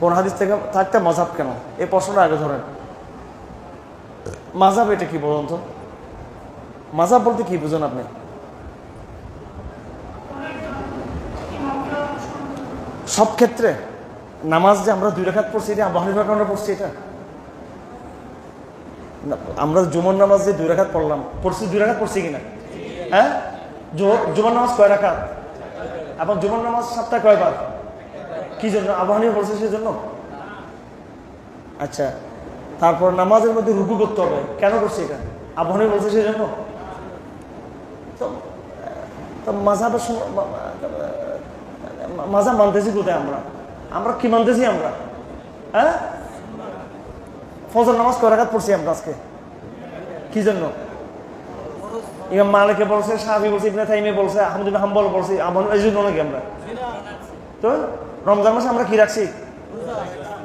কোন হাদিস থেকে থাকতে মজাব কেন? এই প্রশ্নটা আগে ধরেন। মাজাব এটা কি বলুন তো? মাজাব বলতে কি বুঝেন আপনি? সব ক্ষেত্রে নামাজ যে আমরা দুই রেখাত পড়ছি, এটা আবু কারণে পড়ছি এটা? আমরা জুমন নামাজ যে দুই রেখাত পড়লাম, পড়ছি দুই রেখাত পড়ছি কিনা? হ্যাঁ? জুমন নামাজ কয় রাখাত এবং জুমন নামাজ সপ্তাহে কয়বার? কি জন্য? আবু হানিফা পড়ছে সেজন্য? আচ্ছা তারপর নামাজের মধ্যে রুকু করতে হবে। কেন করছি এটা? আবু হানিফা বলছে সেজন্য? তো তো মাঝাবের সম- মা- মা- মাঝাব মানতেছি কোথায় আমরা? আমরা কি মানতেছি আমরা? হ্যাঁ? ফজর নামাজ কয় রাখাত পড়ছি আমরা আজকে? কি জন্য? ইমাম মালিকে বলছে, সাহাবি বলছে, ইবনে তাইমে বলছে আহমদুল্লাহ হাম্বল বলছে আমল এই জন্য নাকি আমরা? তো? রমজান মাসে আমরা কি রাখছি?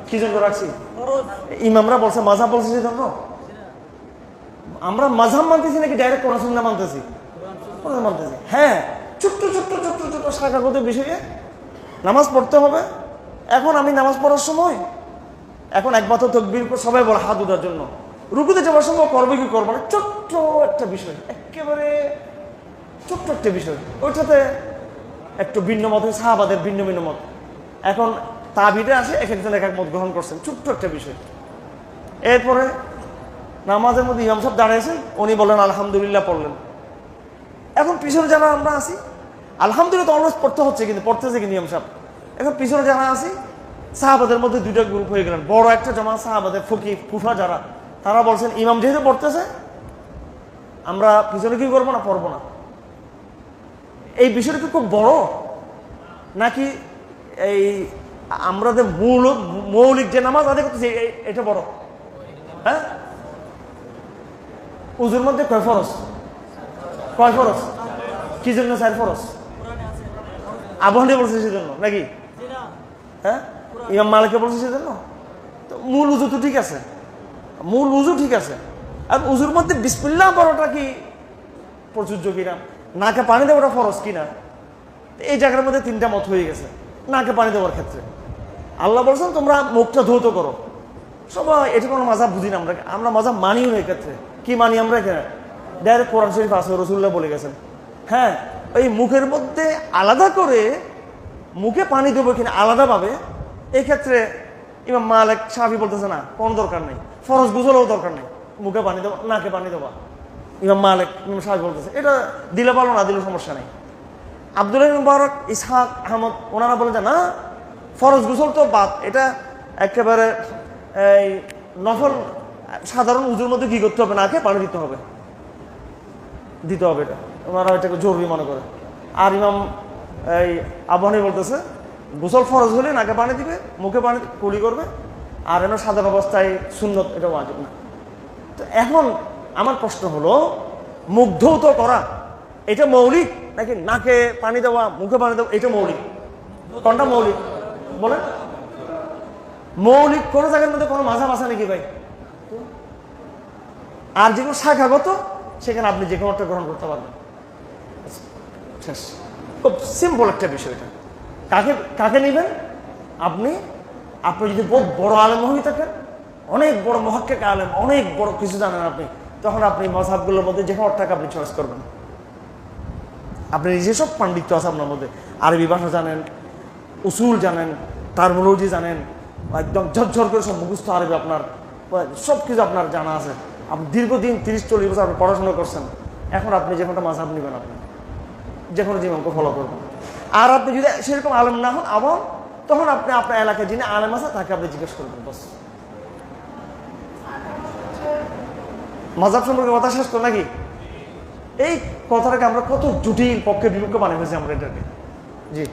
কি জন্য রাখছি? ইমামরা বলছে মাঝাব বলছে সেজন্য। আমরা মাঝাব মানতেছি নাকি ডাইরেক্ট কোরআন সুন্নাহ মানতেছি? মানতেছি। হ্যাঁ ছোট্ট ছোট্ট ছোট্ট ছোট্ট শাখাগত বিষয়ে নামাজ পড়তে হবে। এখন আমি নামাজ পড়ার সময়, এখন একমাত্র তকবির সবাই বলে, হাত উঠার জন্য। রুকুতে যাওয়ার সময় করবে কি করব না? ছোট্ট একটা বিষয়, একেবারে ছোট্ট একটা বিষয়। ওইটাতে একটু ভিন্ন মত, সাহাবাদের ভিন্ন ভিন্ন মত। এখন তাবিরে আসে এক একজন এক মত গ্রহণ করছেন। ছোট্ট একটা বিষয়। এরপরে নামাজের মধ্যে ইমাম সাহেব দাঁড়িয়েছেন উনি বললেন, আলহামদুলিল্লাহ পড়লেন। এখন পিছনে যারা আমরা আছি, আলহামদুলিল্লাহ তো অলওয়েজ পড়তে হচ্ছে, কিন্তু পড়তেছে কিন্তু ইমাম সাহেব। এখন পিছনে যারা আছি, সাহাবাদের মধ্যে দুইটা গ্রুপ হয়ে গেলেন। বড় একটা জমা সাহাবাদের ফকি ফুফা যারা, তারা বলছেন, ইমাম যেহেতু পড়তেছে, আমরা পিছনে কি করব না, পড়ব না? এই বিষয়টা কি খুব বড়? নাকি এই আমরা যে মূল মৌলিক যে নামাজ আদায় করতেছি এটা বড়। হ্যাঁ? উজুর মধ্যে কয় ফরস কয় ফরস কি জন্য চার ফরস আবহানি বলছে সেজন্য, নাকি? হ্যাঁ? ইমাম মালিকে বলছে সেজন্য? তো মূল উজু তো ঠিক আছে। মূল উজু ঠিক আছে। আর উজুর মধ্যে বিসমিল্লাহ বড়টা কি প্রযোজ্য কিনা? নাকে পানি দেওয়াটা ফরজ কিনা? এই জায়গার মধ্যে তিনটা মত হয়ে গেছে। নাকে পানি দেওয়ার ক্ষেত্রে। আল্লাহ বলছেন, তোমরা মুখটা ধৌত করো। সবাই, এটা কোনো মজা বুঝি না আমরা। আমরা মজা মানিও না এক্ষেত্রে। কি মানি আমরা এখানে? ডাইরেক্ট কোরআন শরীফ আছে রসুল্লাহ বলে গেছেন। হ্যাঁ ওই মুখের মধ্যে আলাদা করে মুখে পানি দেবো কিনা আলাদাভাবে এই ক্ষেত্রে ইমাম মালিক সাহাবি বলতেছে না, কোনো দরকার নেই। ফরজ গুজলেও দরকার নেই। মুখে পানি দেওয়া, নাকে পানি দেওয়া। ইমাম মালিক, ইমাম সাহাবি বলতেছে, এটা দিলে ভালো না, দিলে সমস্যা নেই। আব্দুল মুবারক, ইসহাক, আহমদ, ওনারা বলে যে, না, ফরজ গুসল তো বাদ। এটা একেবারে, এই নফল, সাধারণ উজুর মধ্যে কি করতে হবে? না নাকে পানি দিতে হবে। দিতে হবে এটা। ওনারা এটাকে জরুরি মনে করে। আর ইমাম, এই আবহানি বলতেছে, গোসল ফরজ হলে নাকে পানি দিবে, মুখে পানি, কুলি করবে, আর এমন সাধারণ অবস্থায় সুন্নত এটা ওয়াজিব না। তো এখন আমার প্রশ্ন হলো মুখ ধৌত করা এটা মৌলিক নাকি নাকে পানি দেওয়া, মুখে পানি দেওয়া, এটা মৌলিক? কোনটা মৌলিক? বলেন। মৌলিক কোনো জায়গার মধ্যে কোনো মাঝা মাছা নাকি ভাই? আর যেগুলো শাখাগত, সেখানে আপনি যে কোনো একটা গ্রহণ করতে পারবেন। শেষ। খুব সিম্পল একটা বিষয় এটা। কাকে কাকে নেবেন? আপনি আপনি যদি বহুত বড় আলেম হয়ে থাকেন, অনেক বড় মহাক্কেক আলেম, অনেক বড় কিছু জানেন আপনি, তখন আপনি মজাবগুলোর মধ্যে যে কোনো একটাকে আপনি চয়েস করবেন। আপনি যেসব পাণ্ডিত্য আছে আপনার মধ্যে, আরবি ভাষা জানেন, উসুল জানেন টার্মোলজি জানেন, একদম ঝরঝর করে সব মুখস্থ আরবি আপনার, সব কিছু আপনার জানা আছে। আপনি দীর্ঘদিন তিরিশ, চল্লিশ বছর আপনি পড়াশোনা করছেন, এখন আপনি যে কোনোটা মাঝাব নেবেন আপনি? যে কোনো জীবনকে ফলো করবেন। আর আপনি যদি সেরকম আলেম না হন আবার তখন আপনি আপনার এলাকায় যিনি আলেম আছে, তাকে আপনি জিজ্ঞেস করবেন, বস। মজাব সম্পর্কে কথা শেষ করো নাকি? এই কথাটাকে আমরা কত জটিল পক্ষে বিপক্ষে বানিয়ে ফেলছি আমরা এটাকে। জি।